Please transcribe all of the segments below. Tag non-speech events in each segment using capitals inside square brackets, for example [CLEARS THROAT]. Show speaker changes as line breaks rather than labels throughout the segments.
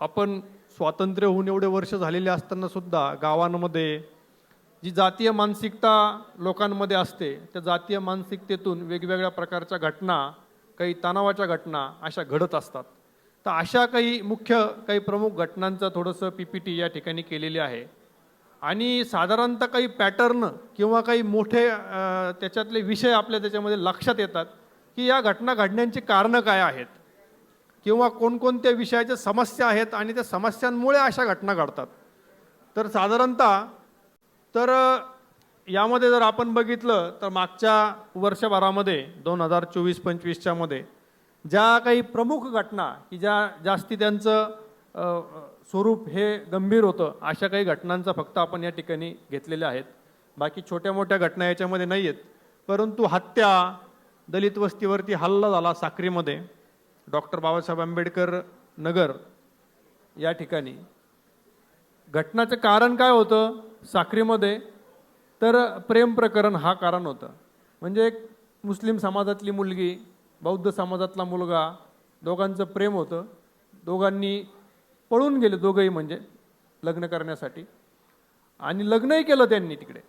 आपण स्वातंत्र्य होऊन एवढे वर्ष झालेले असताना सुद्धा गावांमध्ये जी जातीय मानसिकता लोकांमध्ये असते त्या जातीय मानसिकतेतून वेगवेगळ्या प्रकारच्या घटना काही तणावाच्या घटना अशा घडत असतात. तर अशा काही मुख्य काही प्रमुख घटनांचं थोडंसं पी पी टी या ठिकाणी केलेली आहे. आणि साधारणतः काही पॅटर्न किंवा काही मोठे त्याच्यातले विषय आपल्या त्याच्यामध्ये लक्षात येतात की या घटना घडण्याची कारणं काय आहेत? किंवा कोणकोणत्या विषयाच्या समस्या आहेत आणि त्या समस्यांमुळे अशा घटना घडतात. तर साधारणतः तर यामध्ये जर आपण बघितलं तर मागच्या वर्षभरामध्ये दोन हजार चोवीस पंचवीसच्या मध्ये ज्या काही प्रमुख घटना की ज्या जास्ती त्यांचं स्वरूप हे गंभीर होतं अशा काही घटनांचा फक्त आपण या ठिकाणी घेतलेल्या आहेत. बाकी छोट्या मोठ्या घटना याच्यामध्ये नाही आहेत परंतु हत्या दलित वस्तीवरती हल्ला झाला साक्रीमध्ये. डॉक्टर बाबासाहेब आंबेडकर नगर या ठिकाणी. घटनाचं कारण काय होतं? साखरीमध्ये. तर प्रेम प्रकरण हा कारण होतं. म्हणजे एक मुस्लिम समाजातली मुलगी बौद्ध समाजातला मुलगा दोघांचं प्रेम होतं. दोघांनी पळून गेले दोघंही म्हणजे लग्न करण्यासाठी. आणि लग्नही केलं त्यांनी तिकडे.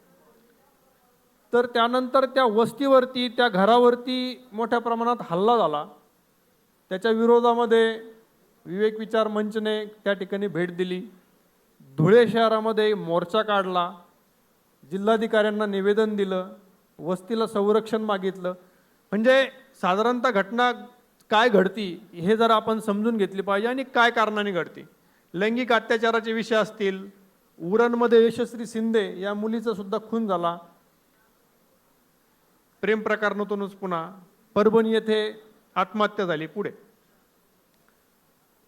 तर त्यानंतर त्या वस्तीवरती त्या घरावरती मोठ्या प्रमाणात हल्ला झाला. त्याच्या विरोधामध्ये विवेक विचार मंचने त्या ठिकाणी भेट दिली. धुळे शहरामध्ये मोर्चा काढला. जिल्हाधिकाऱ्यांना निवेदन दिलं. वस्तीला संरक्षण मागितलं. म्हणजे साधारणतः घटना काय घडती हे जर आपण समजून घेतली पाहिजे आणि काय कारणाने घडती. लैंगिक अत्याचाराचे विषय असतील उरणमध्ये यशस्वी शिंदे या मुलीचा सुद्धा खून झाला. प्रेम प्रकरणातूनच पुन्हा. परभणी येथे आत्महत्या झाली पुढे.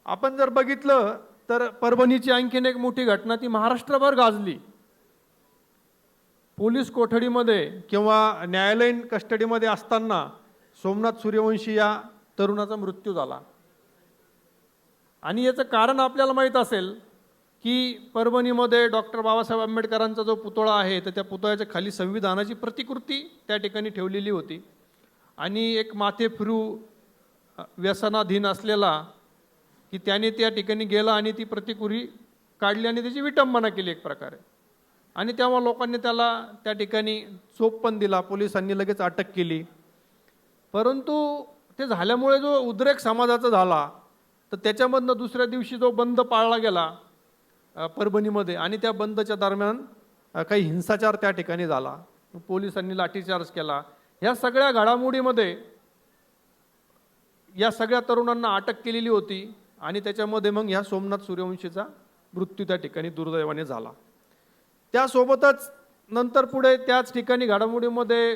आपण जर बघितलं तर परभणीची आणखीन एक मोठी घटना ती महाराष्ट्रभर गाजली. पोलीस कोठडीमध्ये किंवा न्यायालयीन कस्टडीमध्ये असताना सोमनाथ सूर्यवंशी या तरुणाचा मृत्यू झाला. आणि याचं कारण आपल्याला माहीत असेल की परभणीमध्ये डॉक्टर बाबासाहेब आंबेडकरांचा जो पुतळा आहे तर त्या पुतळ्याच्या खाली संविधानाची प्रतिकृती त्या ठिकाणी ठेवलेली होती. आणि एक माथे फिरू व्यसनाधीन असलेला की त्याने त्या ठिकाणी गेला आणि ती प्रतिकृती काढली आणि त्याची विटंबना केली एक प्रकारे. आणि तेव्हा लोकांनी त्याला त्या ठिकाणी चोप पण दिला पोलिसांनी लगेच अटक केली. परंतु ते झाल्यामुळे जो उद्रेक समाजाचा झाला तर त्याच्यामधनं दुसऱ्या दिवशी जो बंद पाळला गेला परभणीमध्ये आणि त्या बंदच्या दरम्यान काही हिंसाचार त्या ठिकाणी झाला. पोलिसांनी लाठीचार्ज केला. ह्या सगळ्या घडामोडीमध्ये या सगळ्या तरुणांना अटक केलेली होती आणि त्याच्यामध्ये मग ह्या सोमनाथ सूर्यवंशीचा मृत्यू त्या ठिकाणी दुर्दैवाने झाला. त्यासोबतच नंतर पुढे त्याच ठिकाणी घडामोडीमध्ये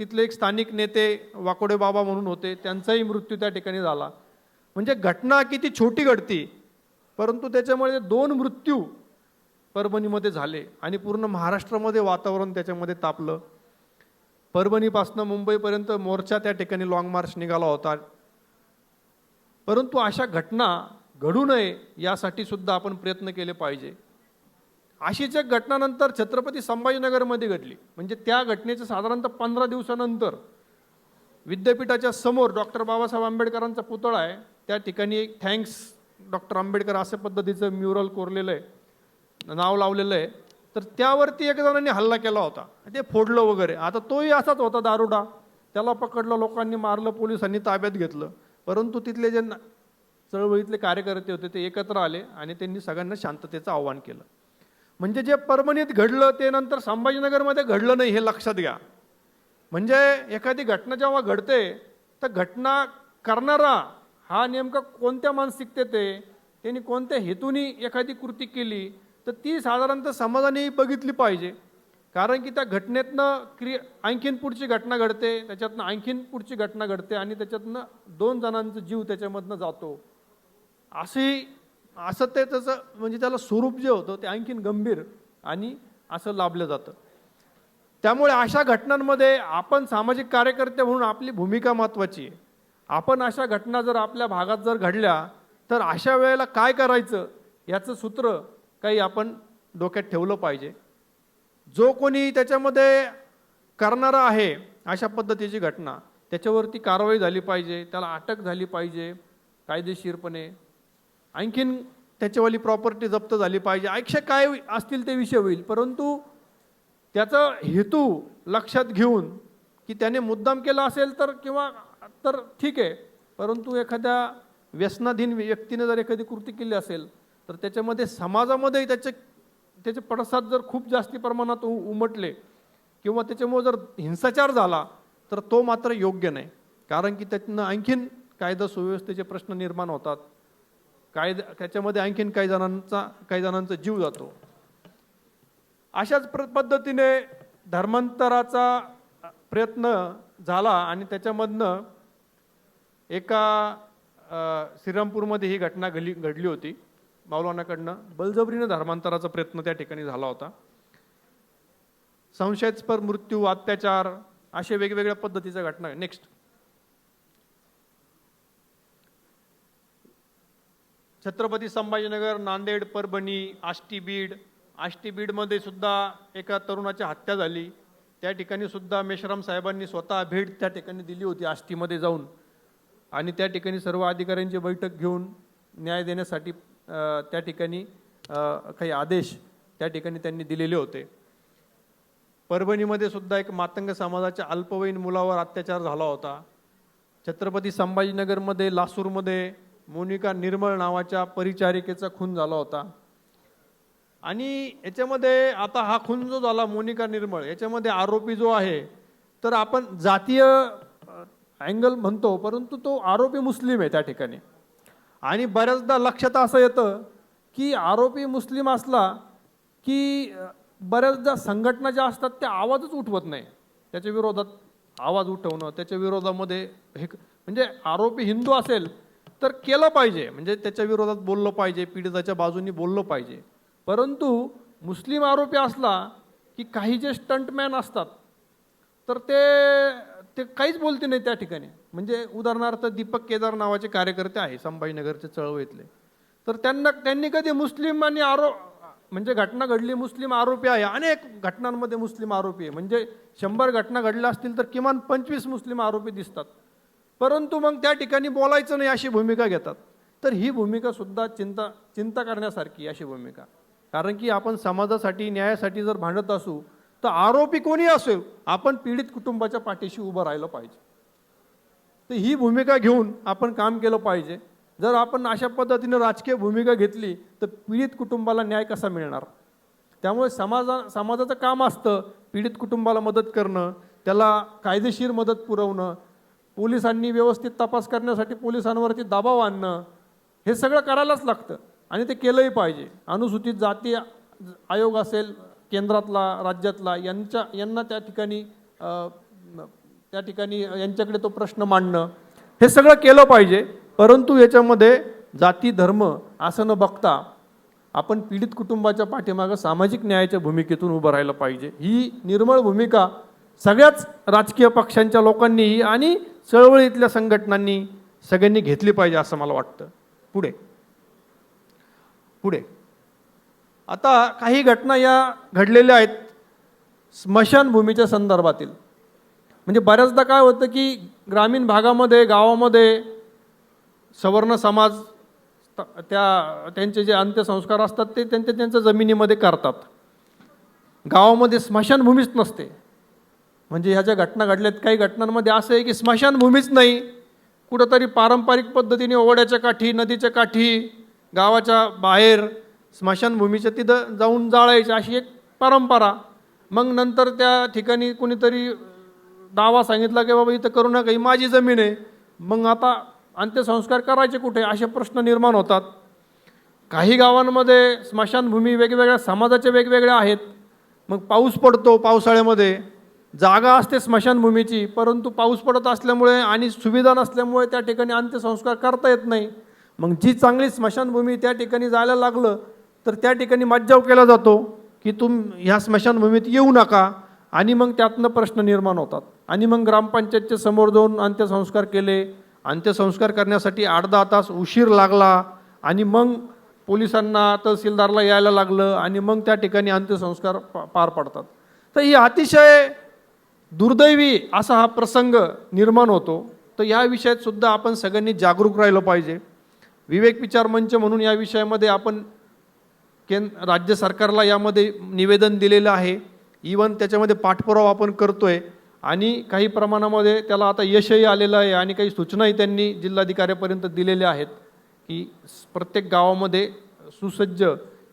तिथले एक स्थानिक नेते वाकोडे बाबा म्हणून होते त्यांचाही मृत्यू त्या ठिकाणी झाला. म्हणजे घटना किती छोटी घडती परंतु त्याच्यामुळे दोन मृत्यू परभणीमध्ये झाले आणि पूर्ण महाराष्ट्रामध्ये वातावरण त्याच्यामध्ये तापलं. परभणीपासनं मुंबईपर्यंत मोर्चा त्या ठिकाणी लाँग मार्च निघाला होता. परंतु अशा घटना घडू नये यासाठी सुद्धा आपण प्रयत्न केले पाहिजे. अशीच एक घटनानंतर छत्रपती संभाजीनगरमध्ये घडली म्हणजे त्या घटनेचं साधारणतः पंधरा दिवसानंतर विद्यापीठाच्या समोर डॉक्टर बाबासाहेब आंबेडकरांचा पुतळा आहे. त्या ठिकाणी एक थँक्स डॉक्टर आंबेडकर अशा पद्धतीचं म्युरल कोरलेलं आहे. नाव लावलेलं आहे. तर त्यावरती एक जणांनी हल्ला केला होता. ते फोडलं वगैरे. आता तोही असाच होता दारुडा. त्याला पकडलं लोकांनी मारलं पोलिसांनी ताब्यात घेतलं. परंतु तिथले जे ना- चळवळीतले कार्यकर्ते होते ते एकत्र आले आणि त्यांनी सगळ्यांना शांततेचं आव्हान केलं. म्हणजे जे परभणीत घडलं ते नंतर संभाजीनगरमध्ये घडलं नाही हे लक्षात घ्या. म्हणजे एखादी घटना जेव्हा घडते तर घटना करणारा हा नेमका कोणत्या मानसिकतेत आहे? त्यांनी कोणत्या हेतूनी एखादी कृती केली? तर ती साधारणतः समाजाने बघितली पाहिजे. कारण की त्या घटनेतनं क्रि आणखीन पुढची घटना घडते त्याच्यातनं आणखीन पुढची घटना घडते आणि त्याच्यातनं दोन जणांचा जीव त्याच्यामधनं जातो. अशी असं ते त्याचं म्हणजे त्याला स्वरूप जे होतं ते आणखीन गंभीर आणि असं लाभलं जातं. त्यामुळे अशा घटनांमध्ये आपण सामाजिक कार्यकर्ते म्हणून आपली भूमिका महत्त्वाची आहे. आपण अशा घटना जर आपल्या भागात जर घडल्या तर अशा वेळेला काय करायचं याचं सूत्र काही आपण डोक्यात ठेवलं पाहिजे. जो कोणी त्याच्यामध्ये करणारा आहे अशा पद्धतीची घटना. त्याच्यावरती कारवाई झाली पाहिजे त्याला अटक झाली पाहिजे कायदेशीरपणे. आणखीन त्याच्यावाली प्रॉपर्टी जप्त झाली पाहिजे. ऐक्षा काय असतील ते विषय होईल परंतु त्याचा हेतू लक्षात घेऊन की त्याने मुद्दाम केला असेल तर किंवा तर ठीक आहे. परंतु एखाद्या व्यसनाधीन व्यक्तीने जर एखादी कृती केली असेल तर त्याच्यामध्ये समाजामध्ये त्याचे त्याचे पडसाद जर खूप जास्ती प्रमाणात उ- उमटले किंवा त्याच्यामुळे जर हिंसाचार झाला तर तो मात्र योग्य नाही. कारण की त्यातनं आणखीन कायदा सुव्यवस्थेचे प्रश्न निर्माण होतात. कायदा त्याच्यामध्ये आणखीन काही जणांचा काही जणांचा जीव जातो. अशाच प्र पद्धतीने धर्मांतराचा प्रयत्न झाला आणि त्याच्यामधनं एका श्रीरामपूरमध्ये ही घटना घडली घडली होती. मौलानाकडनं बलजबरीनं धर्मांतराचा प्रयत्न त्या ठिकाणी झाला होता. संशयास्पद मृत्यू अत्याचार असे वेगवेगळ्या पद्धतीच्या घटना. नेक्स्ट छत्रपती संभाजीनगर नांदेड परभणी आष्टी बीड आष्टी बीडमध्ये सुद्धा एका तरुणाची हत्या झाली. त्या ठिकाणी सुद्धा मेश्राम साहेबांनी स्वतः भेट त्या ठिकाणी दिली होती आष्टीमध्ये जाऊन. आणि त्या ठिकाणी सर्व अधिकाऱ्यांची बैठक घेऊन न्याय देण्यासाठी त्या ठिकाणी काही आदेश त्या ठिकाणी त्यांनी दिलेले होते. परभणीमध्ये सुद्धा एक मातंग समाजाच्या अल्पवयीन मुलावर अत्याचार झाला होता. छत्रपती संभाजीनगरमध्ये लासूरमध्ये मोनिका निर्मळ नावाच्या परिचारिकेचा खून झाला होता. आणि याच्यामध्ये आता हा खून जो झाला मोनिका निर्मळ याच्यामध्ये आरोपी जो आहे तर आपण जातीय अँगल म्हणतो परंतु तो आरोपी मुस्लिम आहे त्या ठिकाणी. आणि बऱ्याचदा लक्षात असं येतं की आरोपी मुस्लिम असला की बऱ्याचदा संघटना ज्या असतात त्या आवाजच उठवत नाही. त्याच्या विरोधात आवाज उठवणं त्याच्या विरोधामध्ये हे क- म्हणजे आरोपी हिंदू असेल तर केलं पाहिजे. म्हणजे त्याच्या विरोधात बोललं पाहिजे पीडिताच्या बाजूनी बोललं पाहिजे. परंतु मुस्लिम आरोपी असला की काही जे स्टंटमॅन असतात तर ते ते काहीच बोलते नाही त्या ठिकाणी. म्हणजे उदाहरणार्थ दीपक केदार नावाचे कार्यकर्ते आहे संभाजीनगरचे चळवळीतले. तर त्यांना त्यांनी कधी मुस्लिम आणि आरो म्हणजे घटना घडली मुस्लिम आरोपी आहे अनेक घटनांमध्ये मुस्लिम आरोपी आहे. म्हणजे शंभर घटना घडल्या असतील तर किमान पंचवीस मुस्लिम आरोपी दिसतात. परंतु मग त्या ठिकाणी बोलायचं नाही अशी भूमिका घेतात. तर ही भूमिका सुद्धा चिंता चिंता करण्यासारखी अशी भूमिका. कारण की आपण समाजासाठी न्यायासाठी जर भांडत असू तर आरोपी कोणी असो आपण पीडित कुटुंबाच्या पाठीशी उभं राहिलं पाहिजे. तर ही भूमिका घेऊन आपण काम केलं पाहिजे. जर आपण अशा पद्धतीनं राजकीय भूमिका घेतली तर पीडित कुटुंबाला न्याय कसा मिळणार? त्यामुळे समाजा समाजाचं काम असतं पीडित कुटुंबाला मदत करणं त्याला कायदेशीर मदत पुरवणं पोलिसांनी व्यवस्थित तपास करण्यासाठी पोलिसांवरती दबाव आणणं हे सगळं करायलाच लागतं आणि ते केलंही पाहिजे. अनुसूचित जाती आयोग असेल केंद्रातला राज्यातला यांच्या यांना त्या ठिकाणी त्या ठिकाणी यांच्याकडे तो प्रश्न मांडणं हे सगळं केलं पाहिजे. परंतु याच्यामध्ये जाती धर्म असं न बघता आपण पीडित कुटुंबाच्या पाठीमागं सामाजिक न्यायाच्या भूमिकेतून उभं राहिलं पाहिजे. ही निर्मळ भूमिका सगळ्याच राजकीय पक्षांच्या लोकांनी आणि चळवळीतल्या संघटनांनी सगळ्यांनी घेतली पाहिजे असं मला वाटतं. पुढे. पुढे. आता काही घटना या घडलेल्या आहेत. स्मशानभूमीच्या संदर्भातील. म्हणजे बऱ्याचदा काय होतं की ग्रामीण भागामध्ये गावामध्ये सवर्ण समाज त्या त्यांचे जे अंत्यसंस्कार असतात ते त्यांच्या त्यांच्या जमिनीमध्ये करतात. गावामध्ये स्मशानभूमीच नसते. म्हणजे ह्या ज्या घटना घडल्यात काही घटनांमध्ये असं आहे की स्मशानभूमीच नाही. कुठंतरी पारंपरिक पद्धतीने ओढ्याच्या काठी नदीच्या काठी गावाच्या बाहेर स्मशानभूमीच्या तिथं जाऊन जाळायची अशी एक परंपरा. मग नंतर त्या ठिकाणी कुणीतरी दावा सांगितला की बाबा इथं करू नका ही माझी जमीन आहे. मग आता अंत्यसंस्कार करायचे कुठे? असे प्रश्न निर्माण होतात. काही गावांमध्ये स्मशानभूमी वेगवेगळ्या समाजाच्या वेगवेगळ्या आहेत. मग पाऊस पडतो पावसाळ्यामध्ये. जागा असते स्मशानभूमीची परंतु पाऊस पडत असल्यामुळे आणि सुविधा नसल्यामुळे त्या ठिकाणी अंत्यसंस्कार करता येत नाही. मग जी चांगली स्मशानभूमी त्या ठिकाणी जायला लागलं तर त्या ठिकाणी मज्जाव केला जातो की तुम ह्या स्मशानभूमीत येऊ नका. आणि मग त्यातनं प्रश्न निर्माण होतात. आणि मग ग्रामपंचायतच्या समोर जाऊन अंत्यसंस्कार केले. अंत्यसंस्कार करण्यासाठी आठ दहा तास उशीर लागला आणि मग पोलिसांना तहसीलदारला यायला लागलं आणि मग त्या ठिकाणी अंत्यसंस्कार पा- पार पडतात. तर ही अतिशय दुर्दैवी असा हा प्रसंग निर्माण होतो. तर या विषयात सुद्धा आपण सगळ्यांनी जागरूक राहिलं पाहिजे. विवेक विचार मंच म्हणून या विषयामध्ये आपण केंद्र राज्य सरकारला यामध्ये निवेदन दिलेलं आहे. इवन त्याच्यामध्ये पाठपुरावा आपण करतोय. आणि काही प्रमाणामध्ये त्याला आता यशही आलेलं आहे आणि काही सूचनाही त्यांनी जिल्हाधिकाऱ्यापर्यंत दिलेल्या आहेत की प्रत्येक गावामध्ये सुसज्ज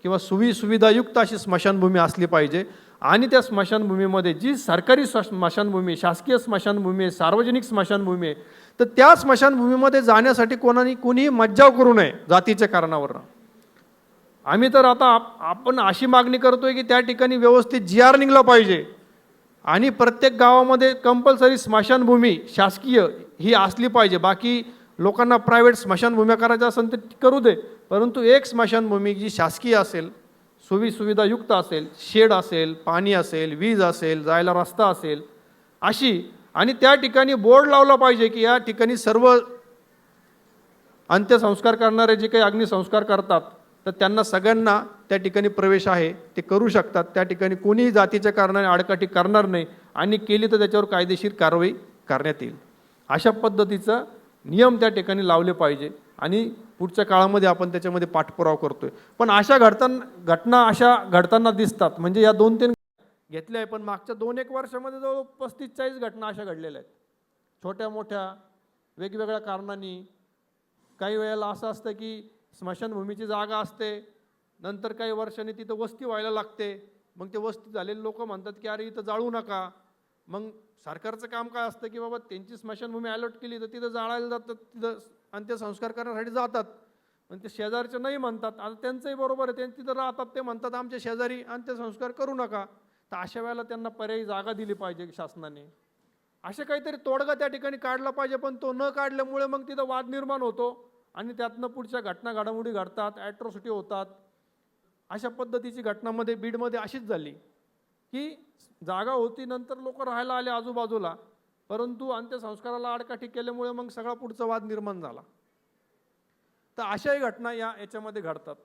किंवा सुवि सुविधायुक्त अशी स्मशानभूमी असली पाहिजे. आणि त्या स्मशानभूमीमध्ये जी सरकारी स्मशानभूमी शासकीय स्मशानभूमी आहे सार्वजनिक स्मशानभूमी आहे तर त्या स्मशानभूमीमध्ये जाण्यासाठी कोणाने कोणीही मज्जाव करू नये जातीच्या कारणावरनं. आम्ही तर आता आप- आपण अशी मागणी करतोय की त्या ठिकाणी व्यवस्थित जी आर निघला पाहिजे. आणि प्रत्येक गावामध्ये कंपल्सरी स्मशानभूमी शासकीय ही असली पाहिजे. बाकी लोकांना प्रायव्हेट स्मशानभूम्या करायच्या असेल तर करू दे. परंतु एक स्मशानभूमी जी शासकीय असेल सुवि सुविधायुक्त असेल शेड असेल पाणी असेल वीज असेल जायला रस्ता असेल अशी आणि त्या ठिकाणी बोर्ड लावला पाहिजे की या ठिकाणी सर्व अंत्यसंस्कार करणारे जे काही अग्निसंस्कार करतात तर त्यांना सगळ्यांना त्या ठिकाणी प्रवेश आहे ते करू शकतात. त्या ठिकाणी कोणीही जातीच्या कारणाने आडकाठी करणार नाही आणि केली तर त्याच्यावर कायदेशीर कारवाई करण्यात येईल. अशा पद्धतीचं नियम त्या ठिकाणी लावले पाहिजे आणि पुढच्या काळामध्ये आपण त्याच्यामध्ये पाठपुरावा करतोय. पण अशा घडताना घटना अशा घडताना दिसतात. म्हणजे या दोन तीन घेतल्या आहे पण मागच्या दोन एक वर्षामध्ये जवळ पस्तीस चाळीस घटना अशा घडलेल्या आहेत. छोट्या मोठ्या वेगवेगळ्या कारणांनी काही वेळेला असं असतं की स्मशानभूमीची जागा असते नंतर काही वर्षांनी तिथं वस्ती व्हायला लागते. मग ते वस्ती झालेले लोक म्हणतात की अरे इथं जाळू नका. मग सरकारचं काम काय असतं की बाबा त्यांची स्मशानभूमी अलॉट केली तर तिथं जाळायला जातात तिथं अंत्यसंस्कार करण्यासाठी जातात. पण ते शेजारचे नाही म्हणतात. आता त्यांचंही बरोबर आहे ते तिथं राहतात ते म्हणतात आमच्या शेजारी अंत्यसंस्कार करू नका. तर अशा वेळेला त्यांना पर्यायी जागा दिली पाहिजे शासनाने. असे काहीतरी तोडगा त्या ठिकाणी काढला पाहिजे पण तो न काढल्यामुळे मग तिथं वाद निर्माण होतो. आणि त्यातनं पुढच्या घटना घडामोडी घडतात ॲट्रॉसिटी होतात. अशा पद्धतीची घटनामध्ये बीडमध्ये अशीच झाली. की जागा होती नंतर लोक राहायला आले आजूबाजूला. परंतु अंत्यसंस्काराला आडकाठी केल्यामुळे मग सगळा पुढचा वाद निर्माण झाला. तर अशाही घटना या याच्यामध्ये घडतात.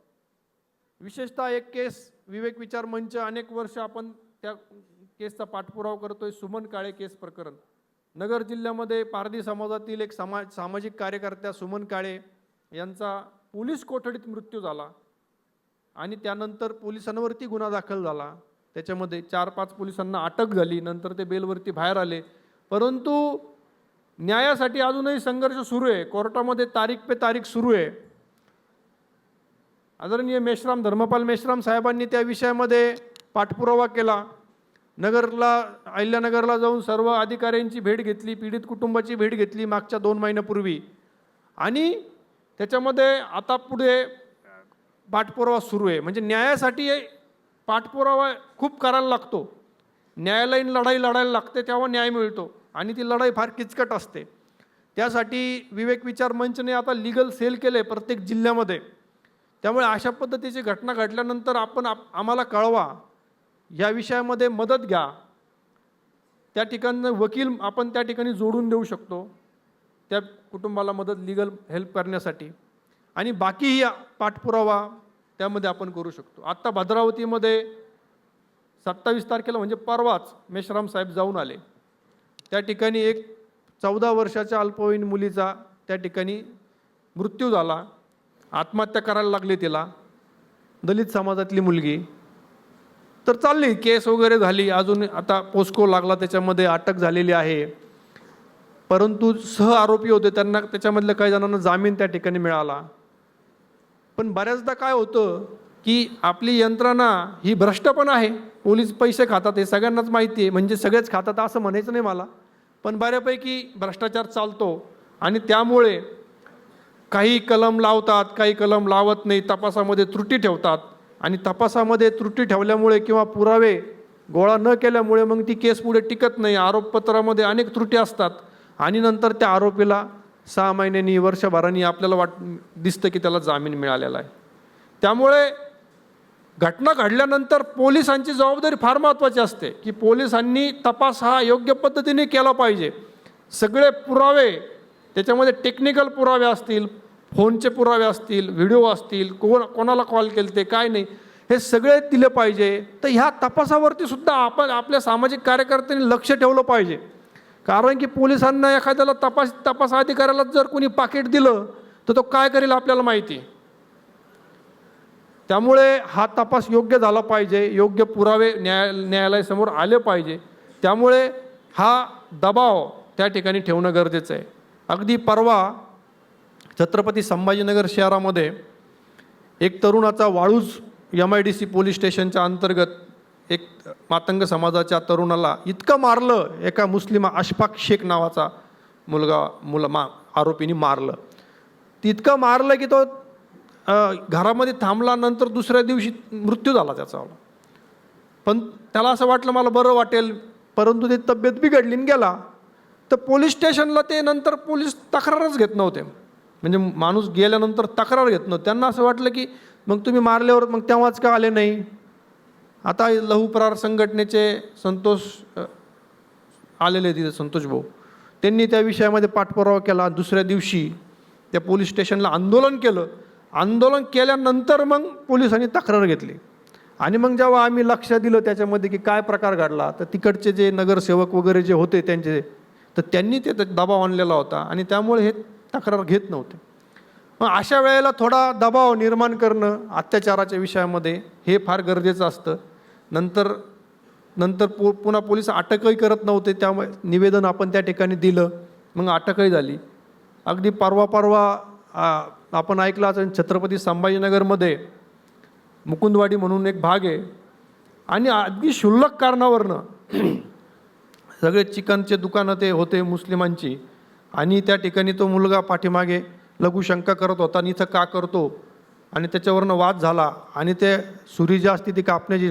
विशेषतः एक केस विवेक विचार मंच अनेक वर्ष आपण त्या केसचा पाठपुरावा करतोय सुमन काळे केस प्रकरण. नगर जिल्ह्यामध्ये पारधी समाजातील एक समाज सामाजिक कार्यकर्त्या सुमन काळे यांचा पोलीस कोठडीत मृत्यू झाला. आणि त्यानंतर पोलिसांवरती गुन्हा दाखल झाला. त्याच्यामध्ये चार पाच पोलिसांना अटक झाली. नंतर ते बेलवरती बाहेर आले. परंतु न्यायासाठी अजूनही संघर्ष सुरू आहे. कोर्टामध्ये तारीख पे तारीख सुरू आहे. आदरणीय मेश्राम धर्मपाल मेश्राम साहेबांनी त्या विषयामध्ये पाठपुरावा केला. नगरला अहिल्यानगरला जाऊन सर्व अधिकाऱ्यांची भेट घेतली. पीडित कुटुंबाची भेट घेतली मागच्या दोन महिन्यापूर्वी. आणि त्याच्यामध्ये आता पुढे पाठपुरावा सुरू आहे. म्हणजे न्यायासाठी पाठपुरावा खूप करायला लागतो. न्यायालयीन लढाई लढायला लागते तेव्हा न्याय मिळतो आणि ती लढाई फार किचकट असते. त्यासाठी विवेक विचार मंचने आता लिगल सेल केलं आहे प्रत्येक जिल्ह्यामध्ये. त्यामुळे अशा पद्धतीची घटना घडल्यानंतर आपण आप आम्हाला कळवा. या विषयामध्ये मदत घ्या. त्या ठिकाणनं वकील आपण त्या ठिकाणी जोडून देऊ शकतो. त्या कुटुंबाला मदत लिगल हेल्प करण्यासाठी. आणि बाकीही पाठपुरावा त्यामध्ये आपण करू शकतो. आत्ता भद्रावतीमध्ये सत्तावीस तारखेला म्हणजे परवाच मेश्राम साहेब जाऊन आले. त्या ठिकाणी एक चौदा वर्षाच्या अल्पवयीन मुलीचा त्या ठिकाणी मृत्यू झाला. आत्महत्या करायला लागली तिला. दलित समाजातली मुलगी. तर चालली केस वगैरे झाली. अजून आता पोस्को लागला त्याच्यामध्ये अटक झालेली आहे. परंतु सह आरोपी होते त्यांना त्याच्यामधल्या काही जणांना जामीन त्या ठिकाणी मिळाला. पण बऱ्याचदा काय होतं की आपली यंत्रणा ही भ्रष्ट पण आहे. पोलीस पैसे खातात हे सगळ्यांनाच माहिती आहे. म्हणजे सगळेच खातात असं म्हणायचं नाही मला. पण बऱ्यापैकी भ्रष्टाचार चालतो. आणि त्यामुळे काही कलम लावतात काही कलम लावत नाही. तपासामध्ये त्रुटी ठेवतात. आणि तपासामध्ये त्रुटी ठेवल्यामुळे किंवा पुरावे गोळा न केल्यामुळे मग ती केस पुढे टिकत नाही. आरोपपत्रामध्ये अनेक त्रुटी असतात. आणि नंतर त्या आरोपीला सहा महिन्यांनी वर्षभरांनी आपल्याला वाट दिसतं की त्याला जामीन मिळालेला आहे. त्यामुळे घटना घडल्यानंतर पोलिसांची जबाबदारी फार महत्त्वाची असते की पोलिसांनी तपास हा योग्य पद्धतीने केला पाहिजे. सगळे पुरावे त्याच्यामध्ये टेक्निकल पुरावे असतील फोनचे पुरावे असतील व्हिडिओ असतील कोण कोणाला कॉल केले ते काय नाही हे सगळे दिले पाहिजे. तर ह्या तपासावरती सुद्धा आपण आपल्या सामाजिक कार्यकर्त्यांनी लक्ष ठेवलं पाहिजे. कारण की पोलिसांना एखाद्याला तपास तपास अधिकाऱ्याला जर कोणी पाकिट दिलं तर तो काय करेल आपल्याला माहिती? त्यामुळे हा तपास योग्य झाला पाहिजे योग्य पुरावे न्याय न्यायालयासमोर आले पाहिजे. त्यामुळे हा दबाव त्या ठिकाणी ठेवणं गरजेचं आहे. अगदी परवा छत्रपती संभाजीनगर शहरामध्ये एक तरुणाचा Waluj M I D C police स्टेशनच्या अंतर्गत एक मातंग समाजाच्या तरुणाला इतकं मारलं एका मुस्लिम अशफाक शेख नावाचा मुलगा मुलं मा आरोपीने मारलं. तितकं मारलं की तो घरामध्ये थांबला नंतर दुसऱ्या दिवशी मृत्यू झाला त्याचा. पण त्याला असं वाटलं मला बरं वाटेल. परंतु ते तब्येत बिघडली आणि गेला. तर पोलीस स्टेशनला ते नंतर पोलीस तक्रारच घेत नव्हते. म्हणजे माणूस गेल्यानंतर तक्रार घेत नव्हते. त्यांना असं वाटलं की मग तुम्ही मारल्यावर मग तेव्हाच का आले नाही? आता लहुप्रार संघटनेचे संतोष आलेले तिथे संतोष भाऊ. त्यांनी त्या विषयामध्ये पाठपुरावा केला. दुसऱ्या दिवशी त्या पोलीस स्टेशनला आंदोलन केलं. आंदोलन केल्यानंतर मग पोलिसांनी तक्रार घेतली. आणि मग जेव्हा आम्ही लक्ष दिलं त्याच्यामध्ये की काय प्रकार घडला तर तिकडचे जे नगरसेवक वगैरे जे होते त्यांचे तर त्यांनी ते दबाव आणलेला होता. आणि त्यामुळे हे तक्रार घेत नव्हते. मग अशा वेळेला थोडा दबाव निर्माण करणं अत्याचाराच्या विषयामध्ये हे फार गरजेचं असतं. नंतर नंतर पु पुन्हा पोलीस अटकही करत नव्हते. त्यामुळे निवेदन आपण त्या ठिकाणी दिलं. मग अटकही झाली. अगदी परवा परवा आपण ऐकलं असेल छत्रपती संभाजीनगरमध्ये मुकुंदवाडी म्हणून एक भाग आहे. आणि अगदी क्षुल्लक कारणावरनं [CLEARS THROAT] सगळे चिकनचे दुकानं ते होते मुस्लिमांची. आणि त्या ठिकाणी तो मुलगा पाठीमागे लघुशंका करत होता आणि इथं का करतो? आणि त्याच्यावरनं वाद झाला. आणि ते सुरी जी असते ती कापण्याची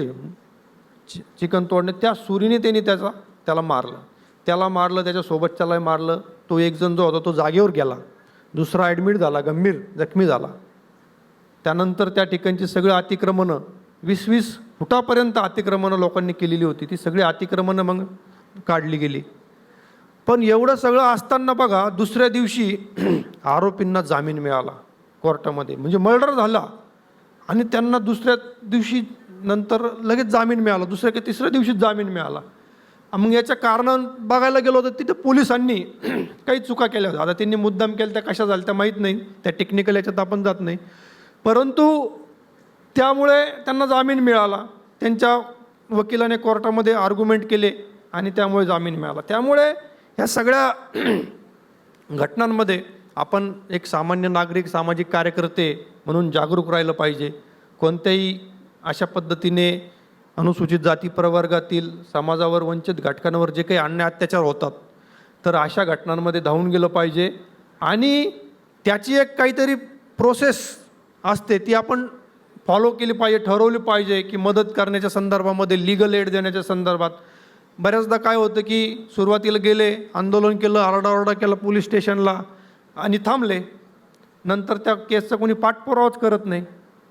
चि चिकन तोडणे त्या सुरीने त्यांनी त्याचा त्याला मारलं. त्याला मारलं त्याच्यासोबतच्यालाही मारलं. तो एकजण जो होता तो जागेवर गेला. दुसरा ॲडमिट झाला गंभीर जखमी झाला. त्यानंतर त्या ठिकाणची सगळी अतिक्रमणं वीस वीस फुटापर्यंत अतिक्रमणं लोकांनी केलेली होती. ती सगळी अतिक्रमणं मग काढली गेली. पण एवढं सगळं असताना बघा दुसऱ्या दिवशी [CLEARS THROAT] आरोपींना जामीन मिळाला कोर्टामध्ये. म्हणजे मर्डर झाला. आणि त्यांना दुसऱ्या दिवशी नंतर लगेच जामीन मिळाला. दुसऱ्या की तिसऱ्या दिवशीच जामीन मिळाला. मग याच्या कारण बघायला गेलो तर तिथे पोलिसांनी [CLEARS THROAT] काही चुका केल्या होत्या. आता त्यांनी मुद्दाम केल्या त्या कशा झाल्या त्या माहीत नाही. त्या टेक्निकल याच्यात आपण जात नाही. परंतु त्यामुळे त्यांना जामीन मिळाला. त्यांच्या वकिलाने कोर्टामध्ये आर्ग्युमेंट केले आणि त्यामुळे जामीन मिळाला. त्यामुळे ह्या सगळ्या [CLEARS THROAT] घटनांमध्ये आपण एक सामान्य नागरिक सामाजिक कार्यकर्ते म्हणून जागरूक राहिलं पाहिजे. कोणत्याही अशा पद्धतीने अनुसूचित जाती प्रवर्गातील समाजावर वंचित घटकांवर जे काही अन्याय अत्याचार होतात तर अशा घटनांमध्ये धावून गेलं पाहिजे. आणि त्याची एक काहीतरी प्रोसेस असते ती आपण फॉलो केली पाहिजे ठरवली पाहिजे की मदत करण्याच्या संदर्भामध्ये लिगल एड देण्याच्या संदर्भात. बऱ्याचदा काय होतं की सुरुवातीला गेले आंदोलन केलं आरडाओरडा केला पोलीस स्टेशनला आणि थांबले. नंतर त्या केसचा कोणी पाठपुरावाच करत नाही.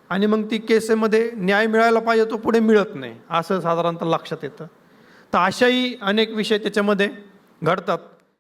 आणि मग ती केसेमध्ये न्याय मिळायला पाहिजे तो पुढे मिळत नाही. असं साधारणतः लक्षात येतं. तर अशाही अनेक विषय त्याच्यामध्ये घडतात.